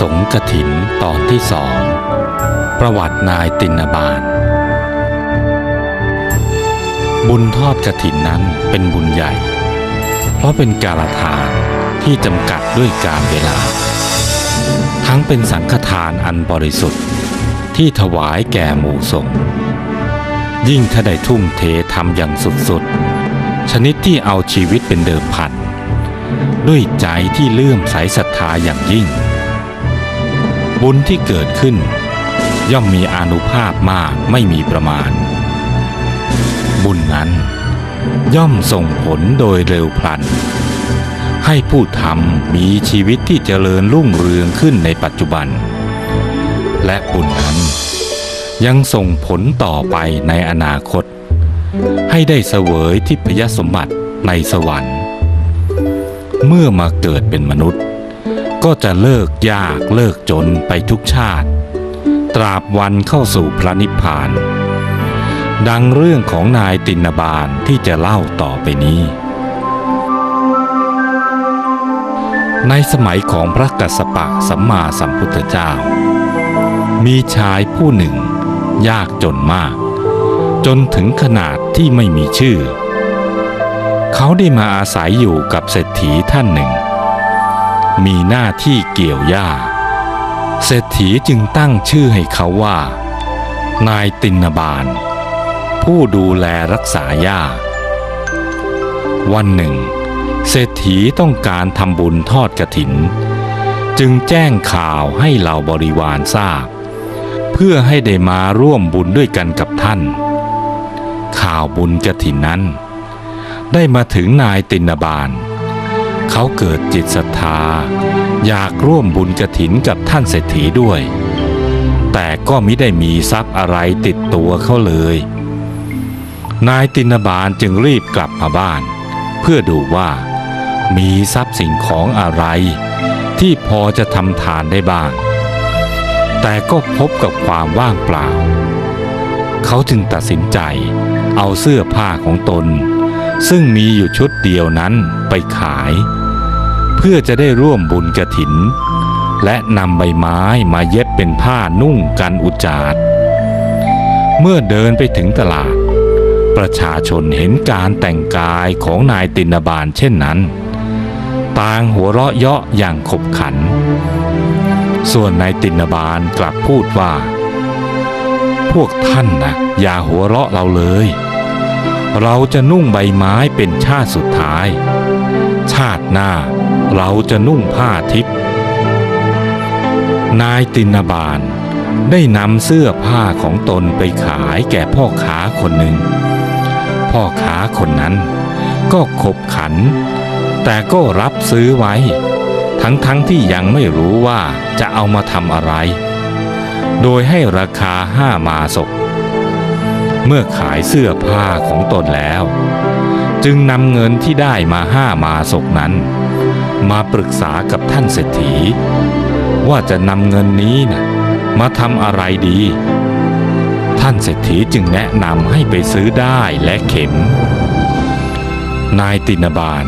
สงกถินตอนที่สอง ประวัตินายตินบาล บุญทอดกถินนั้นเป็นบุญใหญ่ เพราะเป็นการทานที่จำกัดด้วยการเวลา ทั้งเป็นสังฆทานอันบริสุทธิ์ที่ถวายแก่หมู่สงฆ์ยิ่งถ้าได้ทุ่มเททำอย่างสุดๆ ชนิดที่เอาชีวิตเป็นเดิมพัน ด้วยใจที่เลื่อมใสศรัทธาอย่างยิ่ง บุญที่เกิดขึ้น ย่อมมีอนุภาพมากไม่มีประมาณ บุญนั้น ย่อมส่งผลโดยเร็วพลัน ให้ผู้ทำมีชีวิตที่เจริญรุ่งเรืองขึ้นในปัจจุบัน และบุญนั้น ยังส่งผลต่อไปในอนาคต ให้ได้เสวยทิพยสมบัติในสวรรค์ เมื่อมาเกิดเป็นมนุษย์ ก็จะเลิกยากเลิกจนไปทุกชาติ ตราบวันเข้าสู่พระนิพพาน ดังเรื่องของนายตินบาลที่จะเล่าต่อไปนี้ ในสมัยของพระกัสสปะสัมมาสัมพุทธเจ้า มีชายผู้หนึ่ง ยากจนมาก จนถึงขนาดที่ไม่มีชื่อ เขาได้มาอาศัยอยู่กับเศรษฐีท่านหนึ่ง มีหน้าที่เกี่ยวหญ้า เศรษฐีจึงตั้งชื่อให้เขาว่า นายตินบาล ผู้ดูแลรักษาหญ้า วันหนึ่ง เศรษฐีต้องการทำบุญทอดกระถิน จึงแจ้งข่าวให้เหล่าบริวารทราบ เพื่อให้ได้มาร่วมบุญด้วยกันกับท่าน ข่าวบุญกระถินนั้น ได้มาถึงนายตินบาล เขาเกิดจิตศรัทธา อยากร่วมบุญกระถินกับท่านเศรษฐีด้วย แต่ก็มิได้มีทรัพย์อะไรติดตัวเขาเลย นายตินบาลจึงรีบกลับมาบ้าน เพื่อดูว่ามีทรัพย์สิ่งของอะไร ที่พอจะทำทานได้บ้าง แต่ก็พบกับความว่างเปล่า เขาจึงตัดสินใจเอาเสื้อผ้าของตน ซึ่งมีอยู่ชุดเดียวนั้นไปขาย เพื่อจะได้ร่วมบุญกระถิน และนำใบไม้มาเย็บเป็นผ้านุ่งกันอุจจาดเมื่อเดินไปถึงตลาด ประชาชนเห็นการแต่งกายของนายตินบาลเช่นนั้น ต่างหัวเราะเยาะอย่างขบขัน ส่วนนายตินบาลกลับพูดว่า พวกท่านนะอย่าหัวเราะเราเลย เราจะนุ่งใบไม้เป็นชาติสุดท้าย ชาติหน้าเราจะนุ่งผ้าทิพย์นายตินบาลได้นำเสื้อผ้าของตนไปขายแก่พ่อค้าคนหนึ่ง พ่อค้าคนนั้นก็ขบขัน แต่ก็รับซื้อไว้ ทั้งๆทที่ยังไม่รู้ว่าจะเอามาทำอะไร โดยให้ราคาห้ามาศก เมื่อขายเสื้อผ้าของตนแล้ว จึงนำเงินที่ได้มาห้ามาศกนั้น มาปรึกษากับท่านเศรษฐี ว่าจะนำเงินนี้นะมาทำอะไรดี ท่านเศรษฐีจึงแนะนำให้ไปซื้อได้และเข็ม นายตินบาล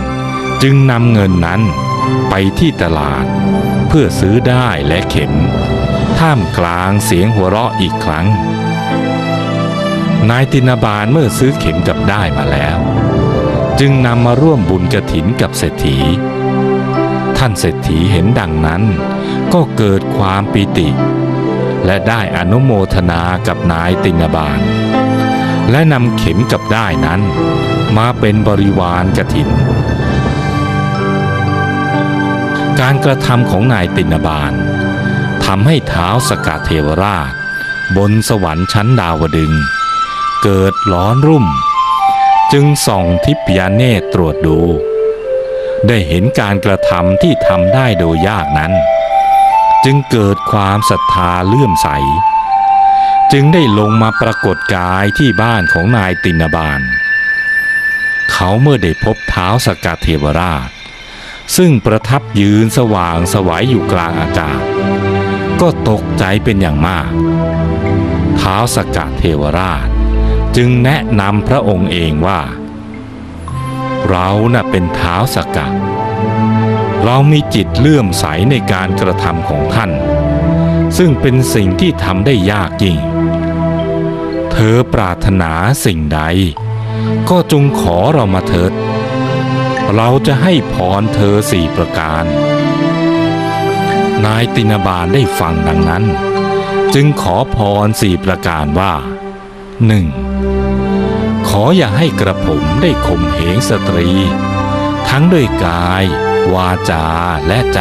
จึงนำเงินนั้นไปที่ตลาด เพื่อซื้อได้และเข็ม ท่ามกลางเสียงหัวเราะอีกครั้ง นายตินาบาลเมื่อซื้อเข็มกับได้มาแล้ว จึงนำมาร่วมบุญกระถินกับเศรษฐี ท่านเศรษฐีเห็นดังนั้น ก็เกิดความปีติ และได้อนุโมทนากับนายตินาบาล และนำเข็มกับได้นั้น มาเป็นบริวารกระถิน การกระทำของนายตินาบาลทำให้เท้าสกาเทวราช บนสวรรค์ชั้นดาวดึงส์ เกิดร้อนรุ่ม จึงส่องทิพยาเนตรตรวจดู ได้เห็นการกระทำที่ทำได้โดยยากนั้น จึงเกิดความศรัทธาเลื่อมใส จึงได้ลงมาปรากฏกายที่บ้านของนายตินบาล เขาเมื่อได้พบเท้าสกาเทวราช ซึ่งประทับยืนสว่างสวัยอยู่กลางอากาศ ก็ตกใจเป็นอย่างมากเท้าสกาเทวราช จึงแนะนำพระองค์เองว่า เราน่ะเป็นเท้าสกะเรามีจิตเลื่อมใสในการกระทำของท่าน ซึ่งเป็นสิ่งที่ทำได้ยากยิ่ง เธอปรารถนาสิ่งใด ก็จงขอเรามาเถิด เราจะให้พรเธอสี่ประการ นายตินาบาลได้ฟังดังนั้น จึงขอพรสี่ประการว่า หนึ่งขออย่าให้กระผมได้ข่มเหงสตรี ทั้งด้วยกาย วาจาและใจ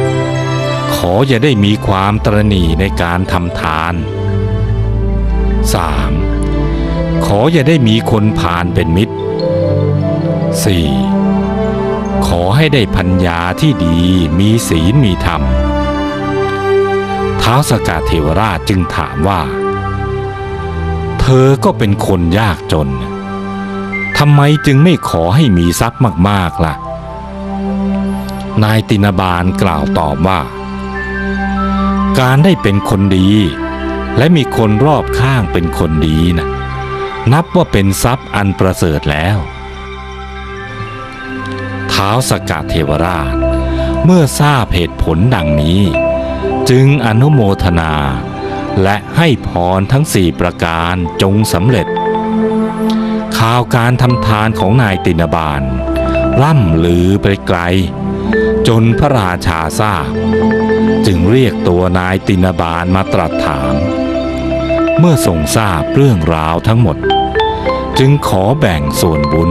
2. ขออย่าได้มีความตรณีในการทำทาน 3. ขออย่าได้มีคนพาลเป็นมิตร 4. ขอให้ได้พัญญาที่ดีมีศีลมีธรรมท้าวสกาเทวราชจึงถามว่า อก็เป็นคนยากจนทำไมจึงไม่ขอให้มีทรัพย์มากๆล่ะ นายตินาบาลกล่าวตอบว่า การได้เป็นคนดี และมีคนรอบข้างเป็นคนดีนะนับว่าเป็นทรัพย์อันประเสริฐแล้วท้าวสกาเทวราช เมื่อทราบเหตุผลดังนี้ จึงอนุโมทนา และให้พรทั้งสี่ประการจงสำเร็จ ข่าวการทำทานของนายตินบาลร่ำลือไปไกล จนพระราชาทราบ จึงเรียกตัวนายตินบาลมาตรัสถาม เมื่อทรงทราบเรื่องราวทั้งหมด จึงขอแบ่งส่วนบุญ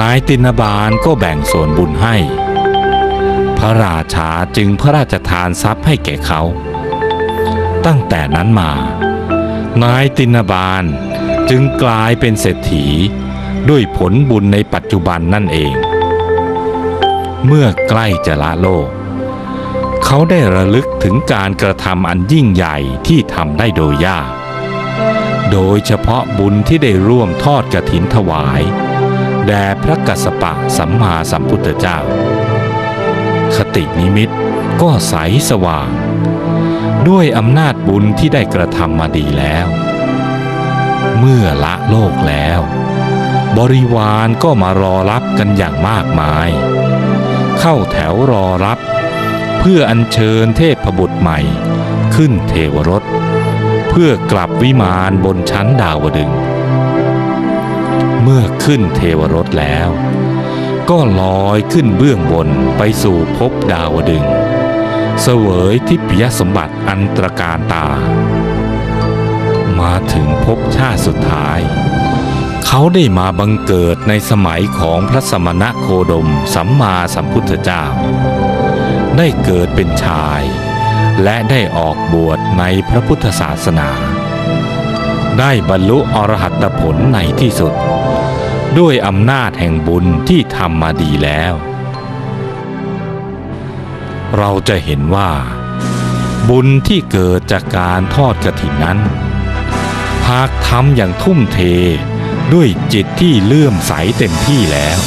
นายตินบาลก็แบ่งส่วนบุญให้ พระราชาจึงพระราชทานทรัพย์ให้แก่เขา ตั้งแต่นั้นมา นายตินบาลจึงกลายเป็นเศรษฐีด้วยผลบุญในปัจจุบันนั่นเอง เมื่อใกล้จะละโลก เขาได้ระลึกถึงการกระทำอันยิ่งใหญ่ที่ทำได้โดยยาก โดยเฉพาะบุญที่ได้ร่วมทอดกฐินถวาย แด่พระกัสสปะสัมมาสัมพุทธเจ้า คตินิมิตก็ใสสว่าง ด้วยอำนาจบุญที่ได้กระทำมาดีแล้ว เมื่อละโลกแล้ว บริวารก็มารอรับกันอย่างมากมาย เข้าแถวรอรับ เพื่ออัญเชิญเทพบุตรใหม่ ขึ้นเทวรถ เพื่อกลับวิมานบนชั้นดาวดึง เมื่อขึ้นเทวรถแล้ว ก็ลอยขึ้นเบื้องบนไปสู่ภพดาวดึง์ เสวยทิพยสมบัติอันตรการตา มาถึงภพชาติสุดท้าย เขาได้มาบังเกิดในสมัยของพระสมณะโคดมสัมมาสัมพุทธเจ้า ได้เกิดเป็นชาย และได้ออกบวชในพระพุทธศาสนา ได้บรรลุอรหัตผลในที่สุด ด้วยอำนาจแห่งบุญที่ทำมาดีแล้ว เราจะเห็นว่า บุญที่เกิดจากการทอดกฐินนั้น หากทำอย่างทุ่มเทด้วยจิตที่เลื่อมใสเต็มที่แล้ว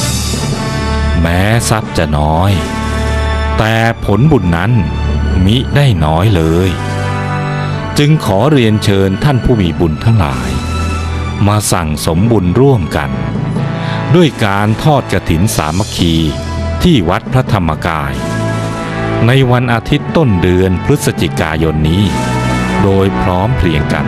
แม้ทรัพย์จะน้อย แต่ผลบุญนั้นมิได้น้อยเลย จึงขอเรียนเชิญท่านผู้มีบุญทั้งหลาย มาสั่งสมบุญร่วมกัน ด้วยการทอดกฐินสามัคคีที่วัดพระธรรมกาย ในวันอาทิตย์ต้นเดือนพฤศจิกายนนี้ โดยพร้อมเพรียงกัน